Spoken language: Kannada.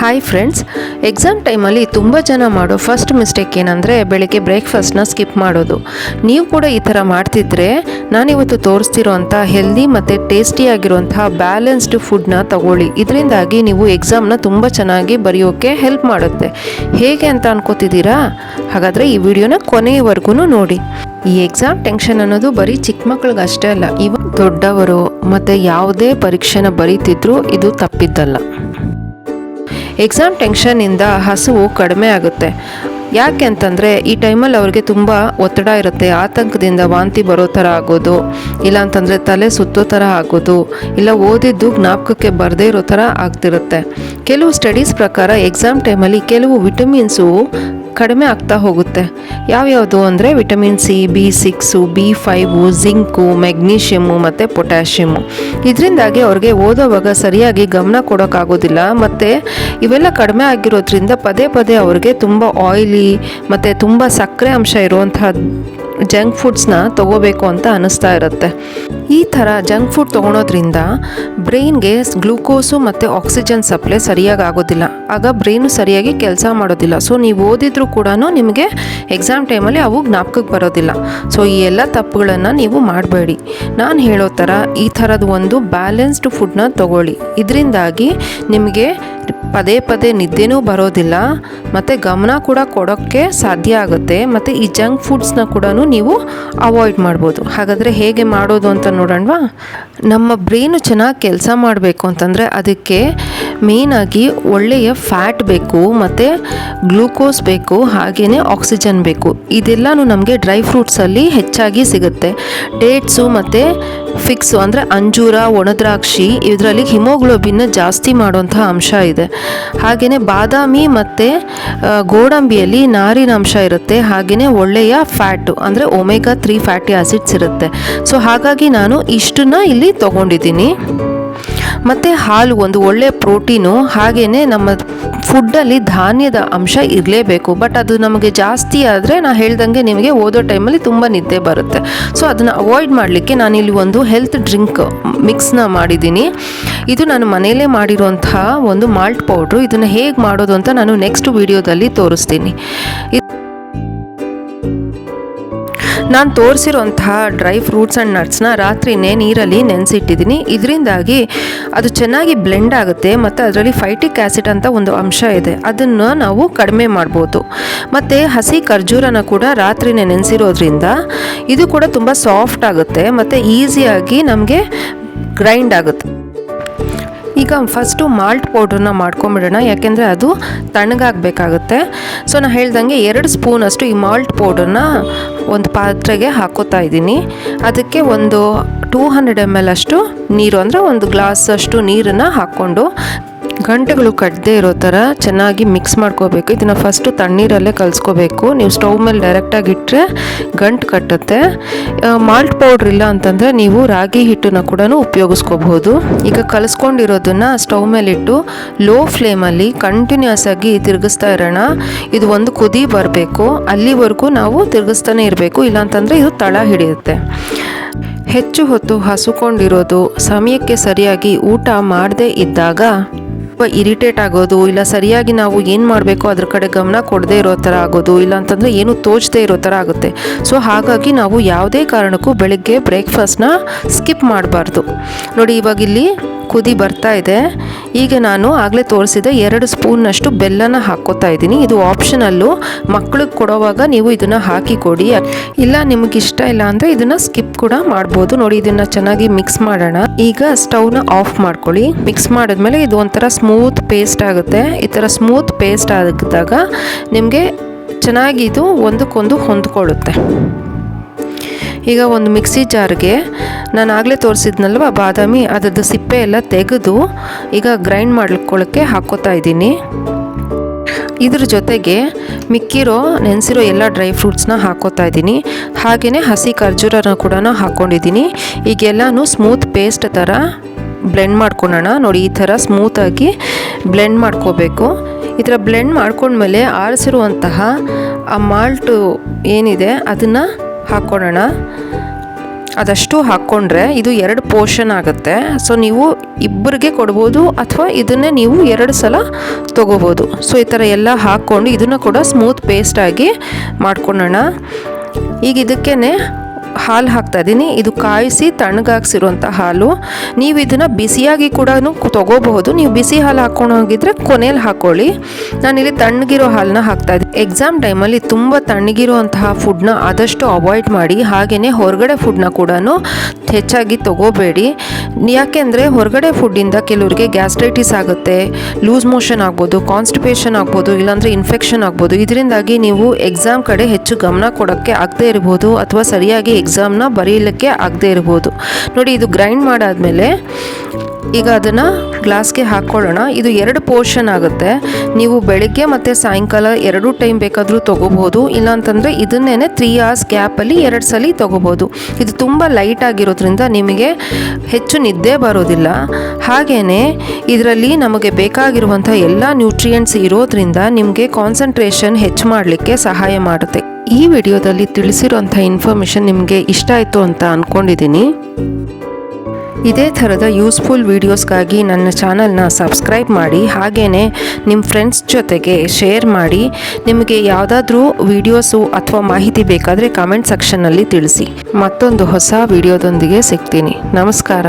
ಹಾಯ್ ಫ್ರೆಂಡ್ಸ್ ಎಕ್ಸಾಮ್ ಟೈಮಲ್ಲಿ ತುಂಬ ಜನ ಮಾಡೋ ಫಸ್ಟ್ ಮಿಸ್ಟೇಕ್ ಏನಂದರೆ ಬೆಳಗ್ಗೆ ಬ್ರೇಕ್ಫಾಸ್ಟ್ನ ಸ್ಕಿಪ್ ಮಾಡೋದು. ನೀವು ಕೂಡ ಈ ಥರ ಮಾಡ್ತಿದ್ರೆ ನಾನಿವತ್ತು ತೋರಿಸ್ತಿರೋ ಅಂಥ ಹೆಲ್ದಿ ಮತ್ತು ಟೇಸ್ಟಿಯಾಗಿರುವಂತಹ ಬ್ಯಾಲೆನ್ಸ್ಡ್ ಫುಡ್ನ ತಗೊಳ್ಳಿ. ಇದರಿಂದಾಗಿ ನೀವು ಎಕ್ಸಾಮ್ನ ತುಂಬ ಚೆನ್ನಾಗಿ ಬರೆಯೋಕ್ಕೆ ಹೆಲ್ಪ್ ಮಾಡುತ್ತೆ. ಹೇಗೆ ಅಂತ ಅನ್ಕೋತಿದ್ದೀರಾ? ಹಾಗಾದರೆ ಈ ವಿಡಿಯೋನ ಕೊನೆಯವರೆಗೂ ನೋಡಿ. ಈ ಎಕ್ಸಾಮ್ ಟೆನ್ಷನ್ ಅನ್ನೋದು ಬರೀ ಚಿಕ್ಕ ಮಕ್ಳಿಗೆ ಅಷ್ಟೇ ಅಲ್ಲ, ಇವ ದೊಡ್ಡವರು ಮತ್ತು ಯಾವುದೇ ಪರೀಕ್ಷೆನ ಬರೀತಿದ್ರು ಇದು ತಪ್ಪಿದ್ದಲ್ಲ. ಎಕ್ಸಾಮ್ ಟೆನ್ಷನ್ನಿಂದ ಹಸುವು ಕಡಿಮೆ ಆಗುತ್ತೆ. ಯಾಕೆ ಅಂತಂದರೆ, ಈ ಟೈಮಲ್ಲಿ ಅವ್ರಿಗೆ ತುಂಬ ಒತ್ತಡ ಇರುತ್ತೆ. ಆತಂಕದಿಂದ ವಾಂತಿ ಬರೋ ಥರ ಆಗೋದು, ಇಲ್ಲ ಅಂತಂದರೆ ತಲೆ ಸುತ್ತೋ ಥರ ಆಗೋದು, ಇಲ್ಲ ಓದಿದ್ದು ಜ್ಞಾಪಕಕ್ಕೆ ಬರದೇ ಇರೋ ಥರ ಆಗ್ತಿರುತ್ತೆ. ಕೆಲವು ಸ್ಟಡೀಸ್ ಪ್ರಕಾರ, ಎಕ್ಸಾಮ್ ಟೈಮಲ್ಲಿ ಕೆಲವು ವಿಟಮಿನ್ಸು ಕಡಿಮೆ ಆಗ್ತಾ ಹೋಗುತ್ತೆ. ಯಾವ್ಯಾವುದು ಅಂದರೆ vitamin C, B six, B five, zinc magnesium ಮತ್ತು ಪೊಟ್ಯಾಷಿಯಮ್ಮು ಇದರಿಂದಾಗಿ ಅವ್ರಿಗೆ ಓದೋವಾಗ ಸರಿಯಾಗಿ ಗಮನ ಕೊಡೋಕ್ಕಾಗೋದಿಲ್ಲ. ಮತ್ತು ಇವೆಲ್ಲ ಕಡಿಮೆ ಆಗಿರೋದ್ರಿಂದ ಪದೇ ಪದೇ ಅವ್ರಿಗೆ ತುಂಬ ಆಯಿಲಿ ಮತ್ತು ತುಂಬ ಸಕ್ಕರೆ ಅಂಶ ಇರುವಂತಹ ಜಂಕ್ ಫುಡ್ಸ್ನ ತಗೋಬೇಕು ಅಂತ ಅನ್ನಿಸ್ತಾ ಇರುತ್ತೆ. ಈ ಥರ ಜಂಕ್ ಫುಡ್ ತೊಗೊಳೋದ್ರಿಂದ ಬ್ರೈನ್ಗೆ ಗ್ಲೂಕೋಸು ಮತ್ತು ಆಕ್ಸಿಜನ್ ಸಪ್ಲೈ ಸರಿಯಾಗಿ ಆಗೋದಿಲ್ಲ. ಆಗ ಬ್ರೈನು ಸರಿಯಾಗಿ ಕೆಲಸ ಮಾಡೋದಿಲ್ಲ. ಸೊ, ನೀವು ಓದಿದ್ರೂ ಕೂಡ ನಿಮಗೆ ಎಕ್ಸಾಮ್ ಟೈಮಲ್ಲಿ ಅವು ಜ್ಞಾಪಕಕ್ಕೆ ಬರೋದಿಲ್ಲ. ಸೊ, ಈ ಎಲ್ಲ ತಪ್ಪುಗಳನ್ನು ನೀವು ಮಾಡಬೇಡಿ. ನಾನು ಹೇಳೋ ಥರ ಈ ಥರದ್ದು ಒಂದು ಬ್ಯಾಲೆನ್ಸ್ಡ್ ಫುಡ್ನ ತಗೊಳ್ಳಿ. ಇದರಿಂದಾಗಿ ನಿಮಗೆ ಪದೇ ಪದೇ ನಿದ್ದೆನೂ ಬರೋದಿಲ್ಲ, ಮತ್ತು ಗಮನ ಕೂಡ ಕೊಡೋಕ್ಕೆ ಸಾಧ್ಯ ಆಗುತ್ತೆ, ಮತ್ತು ಈ ಜಂಕ್ ಫುಡ್ಸ್ನ ಕೂಡ ನೀವು ಅವಾಯ್ಡ್ ಮಾಡ್ಬೋದು. ಹಾಗಾದರೆ ಹೇಗೆ ಮಾಡೋದು ಅಂತ ನೋಡೋಣವಾ? ನಮ್ಮ ಬ್ರೈನು ಚೆನ್ನಾಗಿ ಕೆಲಸ ಮಾಡಬೇಕು ಅಂತಂದರೆ ಅದಕ್ಕೆ ಮೇಯ್ನಾಗಿ ಒಳ್ಳೆಯ ಫ್ಯಾಟ್ ಬೇಕು, ಮತ್ತು ಗ್ಲೂಕೋಸ್ ಬೇಕು ಹಾಗೆಯೇ ಆಕ್ಸಿಜನ್ ಬೇಕು. ಇದೆಲ್ಲನೂ ನಮಗೆ ಡ್ರೈ ಫ್ರೂಟ್ಸಲ್ಲಿ ಹೆಚ್ಚಾಗಿ ಸಿಗುತ್ತೆ. ಡೇಟ್ಸು ಮತ್ತು ಫಿಕ್ಸು ಅಂದರೆ ಅಂಜೂರ, ಒಣದ್ರಾಕ್ಷಿ, ಇದರಲ್ಲಿ ಹಿಮೋಗ್ಲೋಬಿನ್ ಜಾಸ್ತಿ ಮಾಡುವಂಥ ಅಂಶ ಇದೆ. ಹಾಗೆಯೇ ಬಾದಾಮಿ ಮತ್ತು ಗೋಡಂಬಿಯಲ್ಲಿ ನಾರಿನ ಅಂಶ ಇರುತ್ತೆ. ಹಾಗೆಯೇ ಒಳ್ಳೆಯ ಫ್ಯಾಟು ಅಂದರೆ ಒಮೆಗಾ ತ್ರೀ ಫ್ಯಾಟಿ ಆಸಿಡ್ಸ್ ಇರುತ್ತೆ. ಸೊ ಹಾಗಾಗಿ ನಾನು ಇಷ್ಟನ್ನ ಇಲ್ಲಿ ತೊಗೊಂಡಿದ್ದೀನಿ. ಮತ್ತು ಹಾಲು ಒಂದು ಒಳ್ಳೆ ಪ್ರೋಟೀನು ಹಾಗೆಯೇ ನಮ್ಮ ಫುಡ್ಡಲ್ಲಿ ಧಾನ್ಯದ ಅಂಶ ಇರಲೇಬೇಕು. ಬಟ್ ಅದು ನಮಗೆ ಜಾಸ್ತಿ ಆದರೆ ನಾ ಹೇಳ್ದಂಗೆ ನಿಮಗೆ ಓದೋ ಟೈಮಲ್ಲಿ ತುಂಬ ನಿದ್ದೆ ಬರುತ್ತೆ. ಸೊ ಅದನ್ನು ಅವಾಯ್ಡ್ ಮಾಡಲಿಕ್ಕೆ ನಾನಿಲ್ಲಿ ಒಂದು ಹೆಲ್ತ್ ಡ್ರಿಂಕ್ ಮಿಕ್ಸ್ನ ಮಾಡಿದ್ದೀನಿ. ಇದು ನಾನು ಮನೆಯಲ್ಲೇ ಮಾಡಿರುವಂತಹ ಒಂದು ಮಾಲ್ಟ್ ಪೌಡ್ರು ಇದನ್ನು ಹೇಗೆ ಮಾಡೋದು ಅಂತ ನಾನು ನೆಕ್ಸ್ಟ್ ವಿಡಿಯೋದಲ್ಲಿ ತೋರಿಸ್ತೀನಿ. ನಾನು ತೋರಿಸಿರೋಂತಹ ಡ್ರೈ ಫ್ರೂಟ್ಸ್ ಆ್ಯಂಡ್ ನಟ್ಸ್ನ ರಾತ್ರಿನೇ ನೀರಲ್ಲಿ ನೆನೆಸಿಟ್ಟಿದ್ದೀನಿ. ಇದರಿಂದಾಗಿ ಅದು ಚೆನ್ನಾಗಿ ಬ್ಲೆಂಡ್ ಆಗುತ್ತೆ ಮತ್ತು ಅದರಲ್ಲಿ ಫೈಟಿಕ್ ಆ್ಯಸಿಡ್ ಅಂತ ಒಂದು ಅಂಶ ಇದೆ. ಅದನ್ನು ನಾವು ಕಡಿಮೆ ಮಾಡ್ಬೋದು. ಮತ್ತು ಹಸಿ ಖರ್ಜೂರನ ಕೂಡ ರಾತ್ರಿನೇ ನೆನೆಸಿರೋದ್ರಿಂದ ಇದು ಕೂಡ ತುಂಬ ಸಾಫ್ಟ್ ಆಗುತ್ತೆ. ಮತ್ತು ಈಸಿಯಾಗಿ ನಮಗೆ ಗ್ರೈಂಡ್ ಆಗುತ್ತೆ. ಈಗ ಫಸ್ಟು ಮಾಲ್ಟ್ ಪೌಡ್ರನ್ನ ಮಾಡ್ಕೊಂಬಿಡೋಣ. ಯಾಕೆಂದರೆ ಅದು ತಣ್ಣಗಾಗಬೇಕಾಗುತ್ತೆ. ಸೊ ನಾನು ಹೇಳ್ದಂಗೆ ಎರಡು ಸ್ಪೂನಷ್ಟು ಈ ಮಾಲ್ಟ್ ಪೌಡ್ರನ್ನ ಒಂದು ಪಾತ್ರೆಗೆ ಹಾಕೋತಾ ಇದ್ದೀನಿ. ಅದಕ್ಕೆ ಒಂದು ಟೂ ಹಂಡ್ರೆಡ್ ಎಂ ಎಲ್ ಅಷ್ಟು ನೀರು, ಅಂದರೆ ಒಂದು ಗ್ಲಾಸ್ ಅಷ್ಟು ನೀರನ್ನು ಹಾಕ್ಕೊಂಡು ಗಂಟೆಗಳು ಕಟ್ಟದೇ ಇರೋ ಥರ ಚೆನ್ನಾಗಿ ಮಿಕ್ಸ್ ಮಾಡ್ಕೋಬೇಕು. ಇದನ್ನು ಫಸ್ಟು ತಣ್ಣೀರಲ್ಲೇ ಕಲಿಸ್ಕೋಬೇಕು. ನೀವು ಸ್ಟವ್ ಮೇಲೆ ಡೈರೆಕ್ಟಾಗಿ ಇಟ್ಟರೆ ಗಂಟು ಕಟ್ಟುತ್ತೆ. ಮಾಲ್ಟ್ ಪೌಡ್ರ್ ಇಲ್ಲ ಅಂತಂದರೆ ನೀವು ರಾಗಿ ಹಿಟ್ಟನ್ನು ಕೂಡ ಉಪಯೋಗಿಸ್ಕೋಬಹುದು. ಈಗ ಕಲಿಸ್ಕೊಂಡಿರೋದನ್ನು ಸ್ಟವ್ ಮೇಲಿಟ್ಟು ಲೋ ಫ್ಲೇಮಲ್ಲಿ ಕಂಟಿನ್ಯೂಸ್ ಆಗಿ ತಿರುಗಿಸ್ತಾ ಇರೋಣ. ಇದು ಒಂದು ಕುದಿ ಬರಬೇಕು. ಅಲ್ಲಿವರೆಗೂ ನಾವು ತಿರುಗಿಸ್ತಾನೆ ಇರಬೇಕು. ಇಲ್ಲಾಂತಂದರೆ ಇದು ತಳ ಹಿಡಿಯುತ್ತೆ. ಹೆಚ್ಚು ಹೊತ್ತು ಹಸುಕೊಂಡಿರೋದು ಸಮಯಕ್ಕೆ ಸರಿಯಾಗಿ ಊಟ ಮಾಡದೇ ಇದ್ದಾಗ ಇರಿಟೇಟ್ ಆಗೋದು, ಇಲ್ಲ ಸರಿಯಾಗಿ ನಾವು ಏನು ಮಾಡಬೇಕು ಅದ್ರ ಕಡೆ ಗಮನ ಕೊಡದೇ ಇರೋ ಥರ ಆಗೋದು, ಇಲ್ಲ ಅಂತಂದರೆ ಏನು ತೋಚದೇ ಇರೋ ಥರ ಆಗುತ್ತೆ. ಸೊ ಹಾಗಾಗಿ ನಾವು ಯಾವುದೇ ಕಾರಣಕ್ಕೂ ಬೆಳಗ್ಗೆ ಬ್ರೇಕ್ಫಾಸ್ಟ್ನ ಸ್ಕಿಪ್ ಮಾಡಬಾರ್ದು. ನೋಡಿ, ಇವಾಗ ಇಲ್ಲಿ ಕುದಿ ಬರ್ತಾ ಇದೆ. ಈಗ ನಾನು ಆಗಲೇ ತೋರಿಸಿದ ಎರಡು ಸ್ಪೂನ್ನಷ್ಟು ಬೆಲ್ಲನ ಹಾಕ್ಕೋತಾ ಇದ್ದೀನಿ. ಇದು ಆಪ್ಷನಲ್ಲು ಮಕ್ಕಳಿಗೆ ಕೊಡೋವಾಗ ನೀವು ಇದನ್ನು ಹಾಕಿ ಕೊಡಿ ಇಲ್ಲ ನಿಮಗೆ ಇಷ್ಟ ಇಲ್ಲ ಅಂದರೆ ಇದನ್ನು ಸ್ಕಿಪ್ ಕೂಡ ಮಾಡ್ಬೋದು. ನೋಡಿ, ಇದನ್ನು ಚೆನ್ನಾಗಿ ಮಿಕ್ಸ್ ಮಾಡೋಣ. ಈಗ ಸ್ಟವ್ನ ಆಫ್ ಮಾಡ್ಕೊಳ್ಳಿ. ಮಿಕ್ಸ್ ಮಾಡಿದ್ಮೇಲೆ ಇದು ಒಂಥರ ಸ್ಮೂತ್ ಪೇಸ್ಟ್ ಆಗುತ್ತೆ. ಈ ಥರ ಸ್ಮೂತ್ ಪೇಸ್ಟ್ ಆಗಿದ್ದಾಗ ನಿಮಗೆ ಚೆನ್ನಾಗಿ ಇದು ಒಂದಕ್ಕೊಂದು ಹೊಂದ್ಕೊಳ್ಳುತ್ತೆ. ಈಗ ಒಂದು ಮಿಕ್ಸಿ ಜಾರ್ಗೆ ನಾನು ಆಗಲೇ ತೋರಿಸಿದ್ನಲ್ವ? ಬಾದಾಮಿ, ಅದರದ್ದು ಸಿಪ್ಪೆ ಎಲ್ಲ ತೆಗೆದು ಈಗ ಗ್ರೈಂಡ್ ಮಾಡ್ಕೊಳ್ಳೋಕ್ಕೆ ಹಾಕ್ಕೋತಾ ಇದ್ದೀನಿ. ಇದ್ರ ಜೊತೆಗೆ ಮಿಕ್ಕಿರೋ, ನೆನೆಸಿರೋ ಎಲ್ಲ ಡ್ರೈ ಫ್ರೂಟ್ಸ್ನ ಹಾಕೋತಾ ಇದ್ದೀನಿ. ಹಾಗೆಯೇ ಹಸಿ ಖರ್ಜೂರನ ಕೂಡ ಹಾಕ್ಕೊಂಡಿದ್ದೀನಿ ಈಗೆಲ್ಲನೂ ಸ್ಮೂತ್ ಪೇಸ್ಟ್ ಥರ ಬ್ಲೆಂಡ್ ಮಾಡ್ಕೊಳ್ಳೋಣ ನೋಡಿ, ಈ ಥರ ಸ್ಮೂತಾಗಿ ಬ್ಲೆಂಡ್ ಮಾಡ್ಕೋಬೇಕು. ಈ ಥರ ಬ್ಲೆಂಡ್ ಮಾಡ್ಕೊಂಡ್ಮೇಲೆ ಆರಿಸಿರುವಂತಹ ಆ ಮಾಲ್ಟು ಏನಿದೆ, ಅದನ್ನು ಹಾಕ್ಕೊಳ್ಳೋಣ ಅದಷ್ಟು ಹಾಕ್ಕೊಂಡ್ರೆ ಇದು ಎರಡು ಪೋರ್ಷನ್ ಆಗುತ್ತೆ. ಸೊ ನೀವು ಇಬ್ಬರಿಗೆ ಕೊಡ್ಬೋದು ಅಥವಾ ಇದನ್ನೇ ನೀವು ಎರಡು ಸಲ ತೊಗೋಬೋದು. ಸೊ ಈ ಥರ ಎಲ್ಲ ಹಾಕ್ಕೊಂಡು ಇದನ್ನು ಕೂಡ ಸ್ಮೂತ್ ಪೇಸ್ಟಾಗಿ ಮಾಡ್ಕೊಳ್ಳೋಣ. ಈಗ ಇದಕ್ಕೇ ಹಾಲು ಹಾಕ್ತಾ ಇದ್ದೀನಿ. ಇದು ಕಾಯಿಸಿ ತಣ್ಣಗಾಗ್ಸಿರುವಂಥ ಹಾಲು. ನೀವು ಇದನ್ನು ಬಿಸಿಯಾಗಿ ಕೂಡ ತೊಗೋಬಹುದು. ನೀವು ಬಿಸಿ ಹಾಲು ಹಾಕ್ಕೊಂಡು ಹೋಗಿದ್ರೆ ಕೊನೆಯಲ್ಲಿ ಹಾಕೊಳ್ಳಿ. ನಾನಿಲ್ಲಿ ತಣ್ಣಗಿರೋ ಹಾಲನ್ನ ಹಾಕ್ತಾ ಇದ್ದೀನಿ. ಎಕ್ಸಾಮ್ ಟೈಮಲ್ಲಿ ತುಂಬ ತಣ್ಣಗಿರುವಂತಹ ಫುಡ್ನ ಆದಷ್ಟು ಅವಾಯ್ಡ್ ಮಾಡಿ ಹಾಗೆಯೇ ಹೊರಗಡೆ ಫುಡ್ನ ಕೂಡ ಹೆಚ್ಚಾಗಿ ತಗೋಬೇಡಿ. ಯಾಕೆಂದರೆ ಹೊರಗಡೆ ಫುಡ್ಡಿಂದ ಕೆಲವರಿಗೆ ಗ್ಯಾಸ್ಟ್ರೈಟಿಸ್ ಆಗುತ್ತೆ ಲೂಸ್ ಮೋಷನ್ ಆಗ್ಬೋದು ಕಾನ್ಸ್ಟಿಪೇಷನ್ ಆಗ್ಬೋದು, ಇಲ್ಲಾಂದರೆ ಇನ್ಫೆಕ್ಷನ್ ಆಗ್ಬೋದು. ಇದರಿಂದಾಗಿ ನೀವು ಎಕ್ಸಾಮ್ ಕಡೆ ಹೆಚ್ಚು ಗಮನ ಕೊಡೋಕ್ಕೆ ಆಗದೆ ಇರ್ಬೋದು ಅಥವಾ ಸರಿಯಾಗಿ ಎಕ್ಸಾಮ್ನ ಬರೀಲಿಕ್ಕೆ ಆಗದೆ ಇರ್ಬೋದು. ನೋಡಿ, ಇದು ಗ್ರೈಂಡ್ ಮಾಡಾದಮೇಲೆ ಈಗ ಅದನ್ನು ಗ್ಲಾಸ್ಗೆ ಹಾಕ್ಕೊಳ್ಳೋಣ. ಇದು ಎರಡು ಪೋರ್ಷನ್ ಆಗುತ್ತೆ. ನೀವು ಬೆಳಿಗ್ಗೆ ಮತ್ತು ಸಾಯಂಕಾಲ ಎರಡೂ ಟೈಮ್ ಬೇಕಾದರೂ ತೊಗೋಬೋದು ಇಲ್ಲಾಂತಂದರೆ ಇದನ್ನೇ ತ್ರೀ ಅವರ್ಸ್ ಗ್ಯಾಪಲ್ಲಿ ಎರಡು ಸಲ ತೊಗೋಬೋದು ಇದು ತುಂಬ ಲೈಟ್ ಆಗಿರೋದ್ರಿಂದ ನಿಮಗೆ ಹೆಚ್ಚು ನಿದ್ದೆ ಬರೋದಿಲ್ಲ. ಹಾಗೆಯೇ ಇದರಲ್ಲಿ ನಮಗೆ ಬೇಕಾಗಿರುವಂಥ ಎಲ್ಲ ನ್ಯೂಟ್ರಿಯೆಂಟ್ಸ್ ಇರೋದ್ರಿಂದ ನಿಮಗೆ ಕಾನ್ಸಂಟ್ರೇಷನ್ ಹೆಚ್ಚು ಮಾಡಲಿಕ್ಕೆ ಸಹಾಯ ಮಾಡುತ್ತೆ. ಈ ವಿಡಿಯೋದಲ್ಲಿ ತಿಳಿಸಿರುವಂಥ ಇನ್ಫಾರ್ಮೇಷನ್ ನಿಮಗೆ ಇಷ್ಟ ಆಯಿತು ಅಂತ ಅಂದ್ಕೊಂಡಿದ್ದೀನಿ ಇದೇ ಥರದ ಯೂಸ್ಫುಲ್ ವೀಡಿಯೋಸ್ಗಾಗಿ ನನ್ನ ಚಾನಲ್ನ ಸಬ್ಸ್ಕ್ರೈಬ್ ಮಾಡಿ ಹಾಗೆಯೇ ನಿಮ್ಮ ಫ್ರೆಂಡ್ಸ್ ಜೊತೆಗೆ ಶೇರ್ ಮಾಡಿ. ನಿಮಗೆ ಯಾವುದಾದ್ರೂ ವೀಡಿಯೋಸು ಅಥವಾ ಮಾಹಿತಿ ಬೇಕಾದರೆ ಕಮೆಂಟ್ ಸೆಕ್ಷನ್ನಲ್ಲಿ ತಿಳಿಸಿ. ಮತ್ತೊಂದು ಹೊಸ ವಿಡಿಯೋದೊಂದಿಗೆ ಸಿಗ್ತೀನಿ. ನಮಸ್ಕಾರ.